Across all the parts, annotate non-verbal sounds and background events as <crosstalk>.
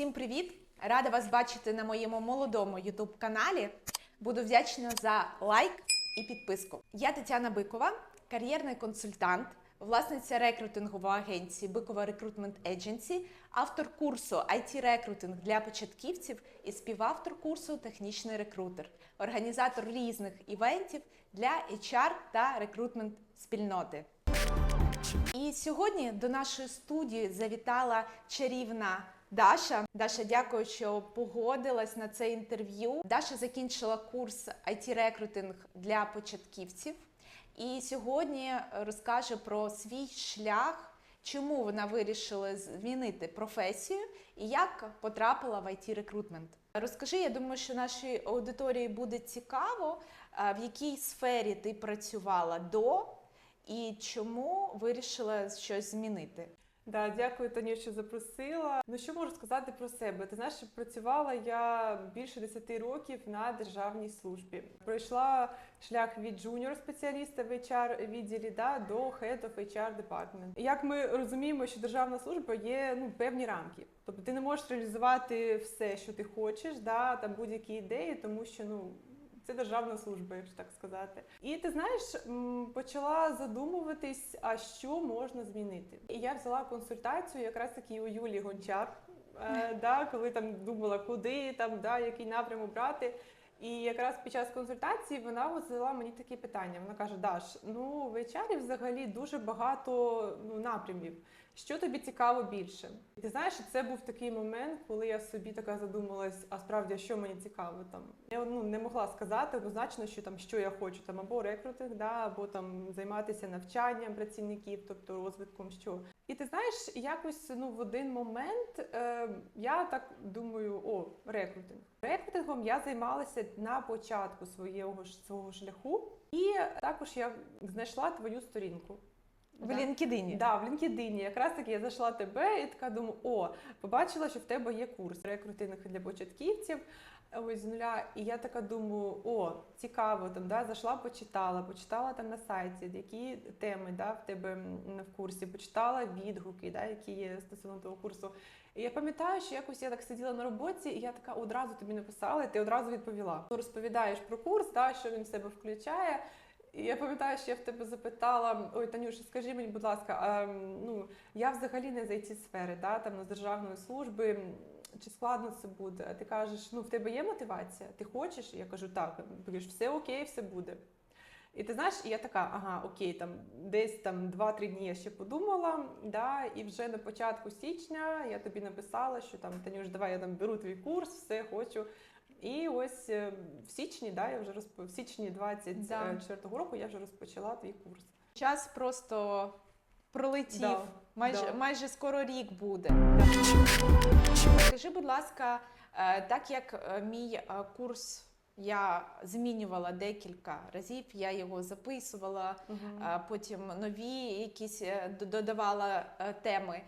Всім привіт! Рада вас бачити на моєму молодому youtube каналі. Буду вдячна за лайк і підписку. Я Тетяна Бикова, кар'єрний консультант, власниця рекрутингової агенції Бикова Recruitment Agency, автор курсу IT рекрутинг для початківців і співавтор курсу Технічний рекрутер, організатор різних івентів для HR та рекрутмент спільноти. І сьогодні до нашої студії завітала чарівна Даша. Даша, дякую, що погодилась на це інтерв'ю. Даша закінчила курс it рекрутинг для початківців. І сьогодні розкаже про свій шлях, чому вона вирішила змінити професію і як потрапила в it рекрутмент. Розкажи, я думаю, що нашій аудиторії буде цікаво, в якій сфері ти працювала до і чому вирішила щось змінити. Да, дякую, Таню, що запросила. Ну що можу сказати про себе? Ти знаєш, працювала я більше 10 років на державній службі. Пройшла шлях від джуніор спеціаліста в HR відділі да, до Head of HR Department. Як ми розуміємо, що державна служба є ну певні рамки. Тобто ти не можеш реалізувати все, що ти хочеш, да, там будь-які ідеї, тому що ну. Це державна служба, якщо так сказати. І ти знаєш, почала задумуватись, а що можна змінити. І я взяла консультацію якраз таки у Юлії Гончар, е, да, коли там думала, куди там, да, який напрям обрати. І якраз під час консультації вона задала мені такі питання. Вона каже: Даш, ну в HR взагалі дуже багато ну, напрямів. Що тобі цікаво більше? І ти знаєш, це був такий момент, коли я собі така задумалась, а справді, що мені цікаво там. Я ну, не могла сказати однозначно, що там що я хочу, там або рекрутинг, да, або там займатися навчанням працівників, тобто розвитком що. І ти знаєш, якось ну в один момент е, я так думаю: о, рекрутинг. Рекрутингом я займалася на початку свого свого шляху, і також я знайшла твою сторінку. В Да. LinkedIn. Да, в LinkedIn. Якраз таки я зайшла тебе і така думаю, о, побачила, що в тебе є курс рекрутинг для початківців. Ось з нуля. І я така думаю, о, цікаво, там да, зайшла, почитала, почитала там на сайті, які теми да, в тебе в курсі, почитала відгуки, да, які є стосовно того курсу. І я пам'ятаю, що якось я так сиділа на роботі, і я така одразу тобі написала, і ти одразу відповіла. Розповідаєш про курс, да, що він в себе включає. І я пам'ятаю, що я в тебе запитала: ой, Танюша, скажи мені, будь ласка, а, ну я взагалі не з it сфери, да, там з державної служби. Чи складно це буде? Ти кажеш, ну в тебе є мотивація? Ти хочеш? Я кажу, так. Кажеш, все окей, все буде. І ти знаєш, і я така, ага, окей, там десь там 2-3 дні я ще подумала, да, і вже на початку січня я тобі написала, що там Танюш, давай я там беру твій курс, все хочу. І ось е, в січні, да, я вже розп... в січні 24-го року я вже розпочала твій курс. Час просто пролетів. Да, майже, да. майже скоро рік буде. Да. Скажи, будь ласка, е, так як е, мій е, курс я змінювала декілька разів, я його записувала, а потім нові якісь е, додавала е, теми.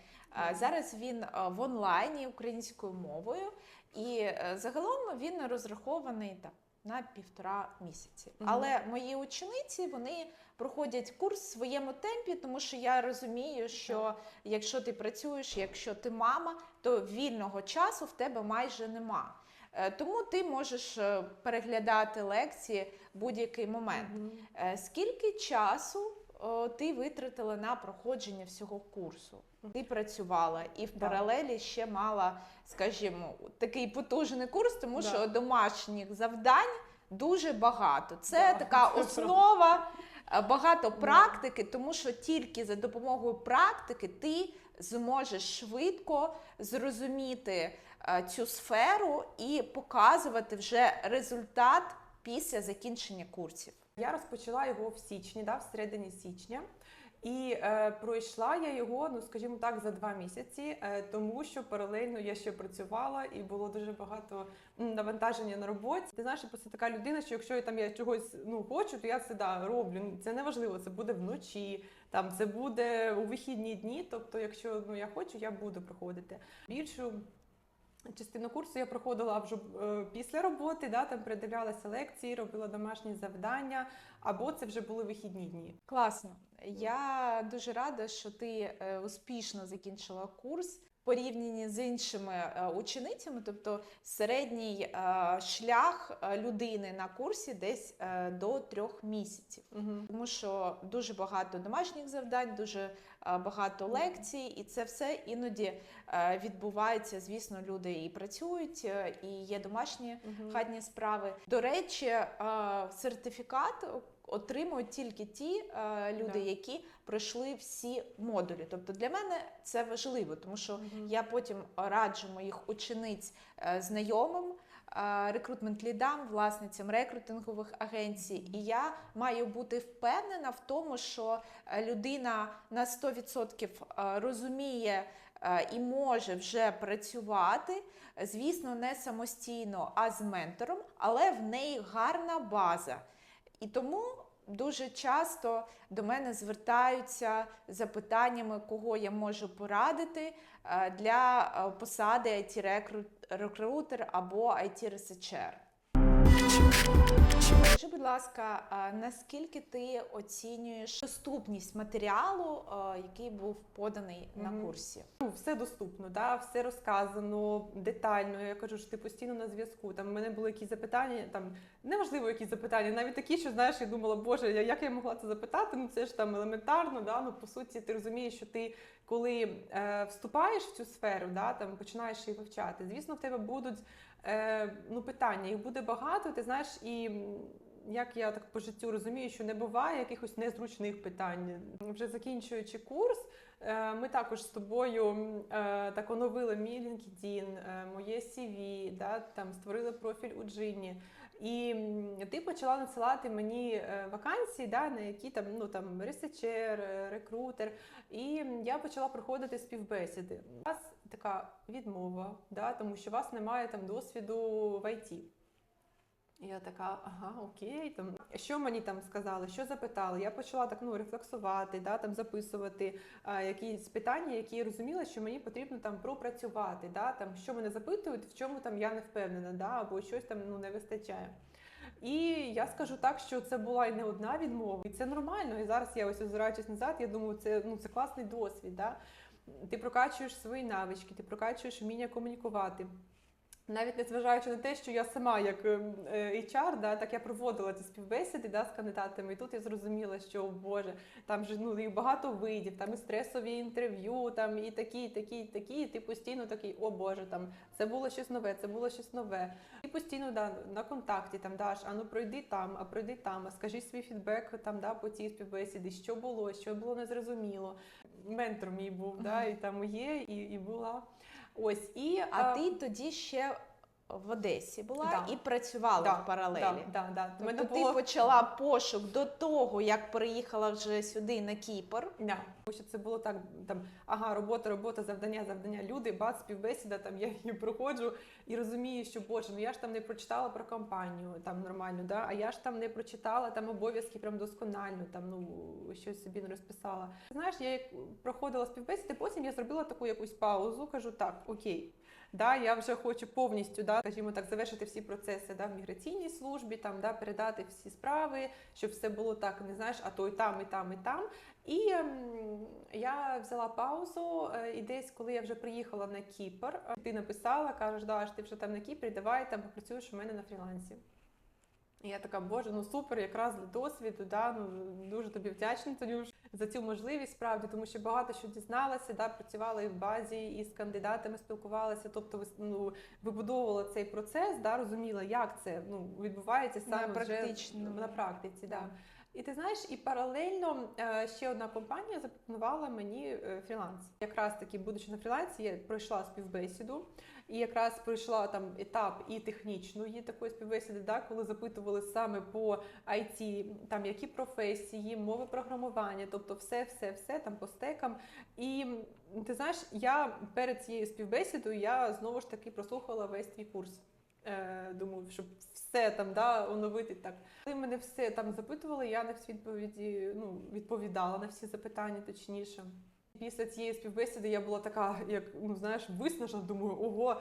Зараз він е, в онлайні українською мовою, і е, загалом він розрахований так. На півтора місяці, Мгм. але мої учениці вони проходять курс в своєму темпі, тому що я розумію, що якщо ти працюєш, якщо ти мама, то вільного часу в тебе майже нема. Е, Тому ти можеш е, переглядати лекції в будь-який момент. Е, Скільки часу ти витратила на проходження всього курсу? Ти працювала і в паралелі ще мала, скажімо, такий потужний курс, тому Да. що домашніх завдань дуже багато. Це Да, така <laughs> основа, е, багато практики, тому що тільки за допомогою практики ти зможеш швидко зрозуміти е, цю сферу і показувати вже результат після закінчення курсів. Я розпочала його в січні, да, в середині січня. І е, пройшла я його, ну скажімо так, за два місяці, е, тому що паралельно я ще працювала і було дуже багато навантаження на роботі. Ти знаєш, я просто така людина, що якщо я там я чогось ну хочу, то я це да, роблю. Ну, Це не важливо, це буде вночі, там це буде у вихідні дні. Тобто, якщо ну я хочу, я буду проходити. Більшу Частину курсу я проходила вже е, після роботи, да, там передивлялася лекції, робила домашні завдання, або це вже були вихідні дні. Класно. Я дуже рада, що ти е, успішно закінчила курс. порівняні з іншими е, ученицями, тобто середній шлях людини на курсі десь до трьох місяців. Угу. Тому що дуже багато домашніх завдань, дуже багато лекцій, і це все іноді е, відбувається. Звісно, люди і працюють, е, і є домашні хатні справи. До речі, е, сертифікат отримують тільки ті е, люди, Да. які пройшли всі модулі. Тобто для мене це важливо, тому що Мгм. я потім раджу моїх учениць е, знайомим. Е, Рекрутмент-лідам, власницям рекрутингових агенцій, і я маю бути впевнена в тому, що е, людина на 100% е, розуміє е, і може вже працювати, звісно, не самостійно, а з ментором, але в неї гарна база. І тому дуже часто до мене звертаються запитаннями, кого я можу порадити для посади IT-рекрутер або IT-ресерчер. Скажи, будь ласка, наскільки ти оцінюєш доступність матеріалу, який був поданий на курсі? Ну, все доступно, да? все розказано детально. Я кажу, що ти постійно на зв'язку. Там в мене були якісь запитання, там неважливо, які запитання, навіть такі, що знаєш, я думала, боже, як я могла це запитати? Ну це ж там елементарно. Да? Ну по суті, ти розумієш, що ти коли е, вступаєш в цю сферу, да, там починаєш її вивчати. Звісно, в тебе будуть е, ну, питання, їх буде багато. Ти знаєш, і як я так по життю розумію, що не буває якихось незручних питань. Вже закінчуючи курс. Е, Ми також з тобою е, так оновили мій LinkedIn, е, моє CV, да, там створили профіль у Джині. І ти почала надсилати мені вакансії, да, на які там ну там ресечер, рекрутер. І я почала проходити співбесіди. У вас така відмова, да, тому що у вас немає там досвіду в IT. І Я така, ага, окей. Там що мені там сказали, що запитали? Я почала так ну рефлексувати, да, там записувати а, якісь питання, які я розуміла, що мені потрібно там пропрацювати. Да, там що мене запитують, в чому там я не впевнена, да, або щось там ну не вистачає. І я скажу так, що це була і не одна відмова, і це нормально. І зараз я ось озираючись назад, я думаю, це ну це класний досвід. Да? Ти прокачуєш свої навички, ти прокачуєш вміння комунікувати. Навіть незважаючи на те, що я сама як ем, е, HR, да, так я проводила ці співбесіди да, з кандидатами, і тут я зрозуміла, що о Боже, там же ну їх багато видів, там і стресові інтерв'ю, там і такі, і такі, і такі. І ти постійно такий, о Боже, там це було щось нове, це було щось нове. Ти постійно да, на контакті там даш, а ну пройди там, а пройди там, а скажи свій фідбек там да, по цій співбесіді, що було, що було незрозуміло. Ментор мій був, да, і там є, і, і була. Ось і А е, ти тоді ще в Одесі була Да. і працювала да, в паралелі. Да, да, да. Тобто мене ти було почала пошук до того, як приїхала вже сюди на Кіпр. Да. Тому що це було так: там ага, робота, робота, завдання, завдання. Люди, бац, співбесіда, там я <laughs> її проходжу і розумію, що боже, ну я ж там не прочитала про компанію там нормально, да? а я ж там не прочитала там обов'язки прям досконально, там ну щось собі не розписала. Знаєш, я як проходила співбесіди, потім я зробила таку якусь паузу, кажу, так, окей. Да, я вже хочу повністю, да, скажімо так, завершити всі процеси да, в міграційній службі, там да, передати всі справи, щоб все було так, не знаєш, а то і там, і там, і там. І ем, я взяла паузу, е, і десь, коли я вже приїхала на Кіпр, е, ти написала, кажеш, Даш, ти вже там на Кіпрі, давай там попрацюєш у мене на фрілансі. І я така, боже, ну супер, якраз для досвіду, да, ну дуже тобі вдячна Танюш, за цю можливість, справді, тому що багато що дізналася, да, працювала і в базі, і з кандидатами спілкувалася, тобто ну, вибудовувала цей процес, да, розуміла, як це ну, відбувається саме На вже на практиці. Да. І ти знаєш, і паралельно е, ще одна компанія запропонувала мені е, фріланс. Якраз таки, будучи на фрілансі, я пройшла співбесіду, і якраз пройшла там етап і технічної такої співбесіди, да, коли запитували саме по IT, там які професії, мови програмування, тобто все, все, все там по стекам. І ти знаєш, я перед цією співбесідою я знову ж таки прослухала весь твій курс. Е, думаю, щоб все там да, оновити так. Коли мене все там запитували, я на всі відповіді ну, відповідала на всі запитання, точніше. Після цієї співбесіди я була така, як ну знаєш, виснажена. Думаю, ого,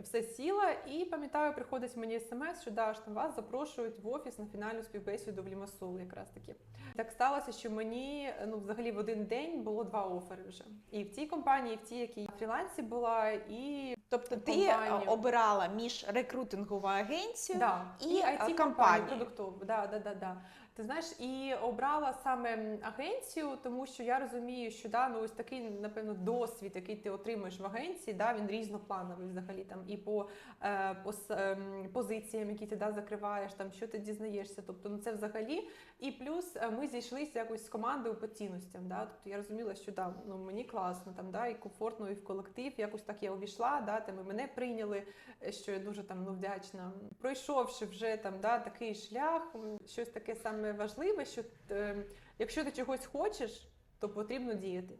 все сіла, і пам'ятаю, приходить мені смс, що да, що там вас запрошують в офіс на фінальну співбесіду в Лімасол якраз таки. Так сталося, що мені ну взагалі в один день було два офери вже. І в цій компанії, і в тій, якій я фрілансі була, і Тобто ти компанію. е, обирала між рекрутингову агенцію да, і, і IT-компанію компанію. продуктову. Да, да, да, да. Ти знаєш, і обрала саме агенцію, тому що я розумію, що да, ну ось такий, напевно, досвід, який ти отримуєш в агенції, да, він різноплановий взагалі там і по, е, по ем, позиціям, які ти да, закриваєш, там що ти дізнаєшся. Тобто, ну це взагалі. І плюс е, ми зійшлися якось з командою по цінностям. Да? Тобто я розуміла, що да, ну мені класно там, да, і комфортно, і в колектив. Якось так я увійшла, да, там і мене прийняли, е, що я дуже там ну, вдячна. Пройшовши вже там да, такий шлях, щось таке саме важливе, що е, якщо ти чогось хочеш, то потрібно діяти.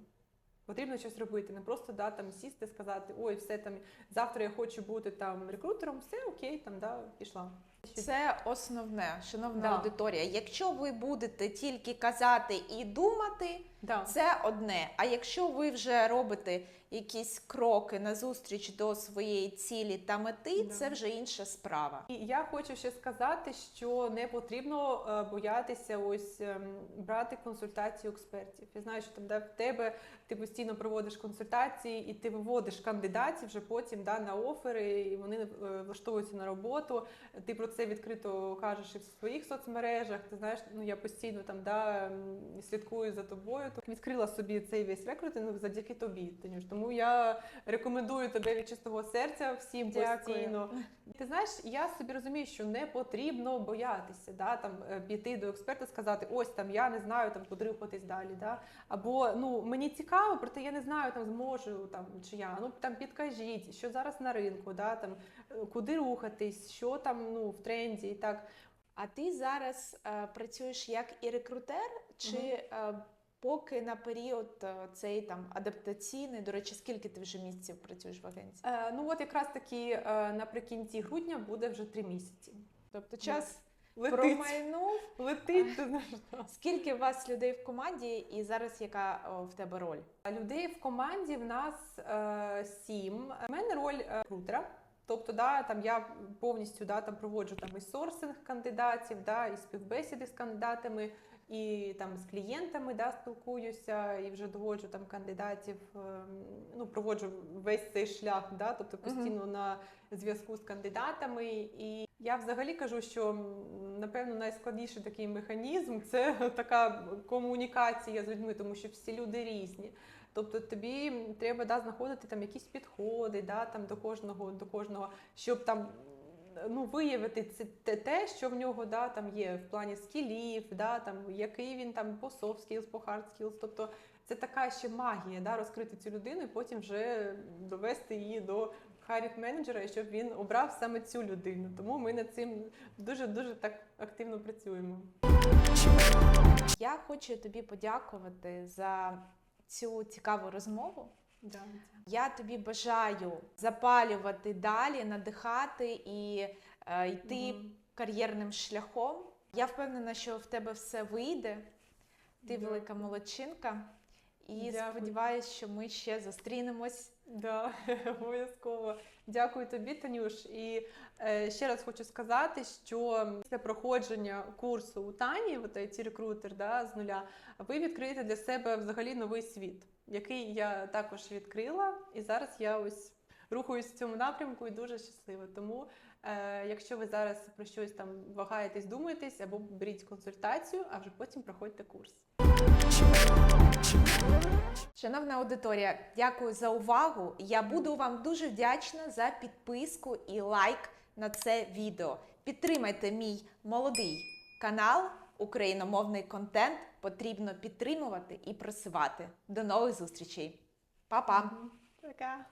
Потрібно щось робити, не просто да, там сісти, сказати, ой, все там завтра я хочу бути там рекрутером, все окей, там да, пішла. Це основне, шановна Да. аудиторія. Якщо ви будете тільки казати і думати, Да. це одне. А якщо ви вже робите якісь кроки назустріч до своєї цілі та мети, Да. це вже інша справа. І я хочу ще сказати, що не потрібно е, боятися ось ем, брати консультацію експертів. Я знаю, що там де в тебе ти постійно проводиш консультації, і ти виводиш кандидатів вже потім да, на офери, і вони е, влаштовуються на роботу. Ти про це відкрито кажеш і в своїх соцмережах. Ти знаєш, ну я постійно там да слідкую за тобою. То відкрила собі цей весь рекрутинг завдяки тобі. Танюш. Тому я рекомендую тебе від чистого серця всім постійно. Ти знаєш, я собі розумію, що не потрібно боятися, да, там е, піти до експерта, сказати, ось там я не знаю там куди рухатись далі. Да? Або ну мені цікаво, проте я не знаю, там зможу там чи я. Ну там підкажіть, що зараз на ринку, да, там е, куди рухатись, що там ну в тренді і так. А ти зараз е, працюєш як і рекрутер, чи е, поки на період е, цей там адаптаційний? До речі, скільки ти вже місяців працюєш в агенції? Е, ну от якраз таки е, наприкінці грудня буде вже три місяці. Тобто час Летить, промайнув. летить, <laughs> ти знаєш. Скільки у вас людей в команді, і зараз яка о, в тебе роль? Людей в команді в нас е, сім. У мене роль е, рекрутера. Тобто, да, там я повністю да, там проводжу там і сорсинг кандидатів, да, і співбесіди з кандидатами, і там з клієнтами да, спілкуюся, і вже доводжу там кандидатів, ем, ну, проводжу весь цей шлях, да, тобто постійно на зв'язку з кандидатами. І я взагалі кажу, що напевно найскладніший такий механізм це <laughs> така комунікація з людьми, тому що всі люди різні. Тобто тобі треба да, знаходити там якісь підходи да, там, до кожного, до кожного, щоб там ну, виявити це те, що в нього да, там є в плані скілів, да, там, який він там по soft skills, по hard skills. Тобто це така ще магія, да, розкрити цю людину і потім вже довести її до хайрінг менеджера, щоб він обрав саме цю людину. Тому ми над цим дуже дуже так активно працюємо. Я хочу тобі подякувати за цю цікаву розмову. Да. Я тобі бажаю запалювати далі, надихати і е, йти угу. кар'єрним шляхом. Я впевнена, що в тебе все вийде. Ти велика молодчинка. І Дякую. сподіваюся, що ми ще зустрінемось. Да, <laughs> обов'язково. Дякую тобі, Танюш. І е, ще раз хочу сказати, що після проходження курсу у Тані, от IT рекрутер да, з нуля, ви відкриєте для себе взагалі новий світ, який я також відкрила. І зараз я ось рухаюсь в цьому напрямку і дуже щаслива. Тому, е, якщо ви зараз про щось там вагаєтесь, думаєтесь, або беріть консультацію, а вже потім проходьте курс. Шановна аудиторія, дякую за увагу. Я буду вам дуже вдячна за підписку і лайк на це відео. Підтримайте мій молодий канал. Україномовний контент потрібно підтримувати і просувати. До нових зустрічей. Па-па! Пока!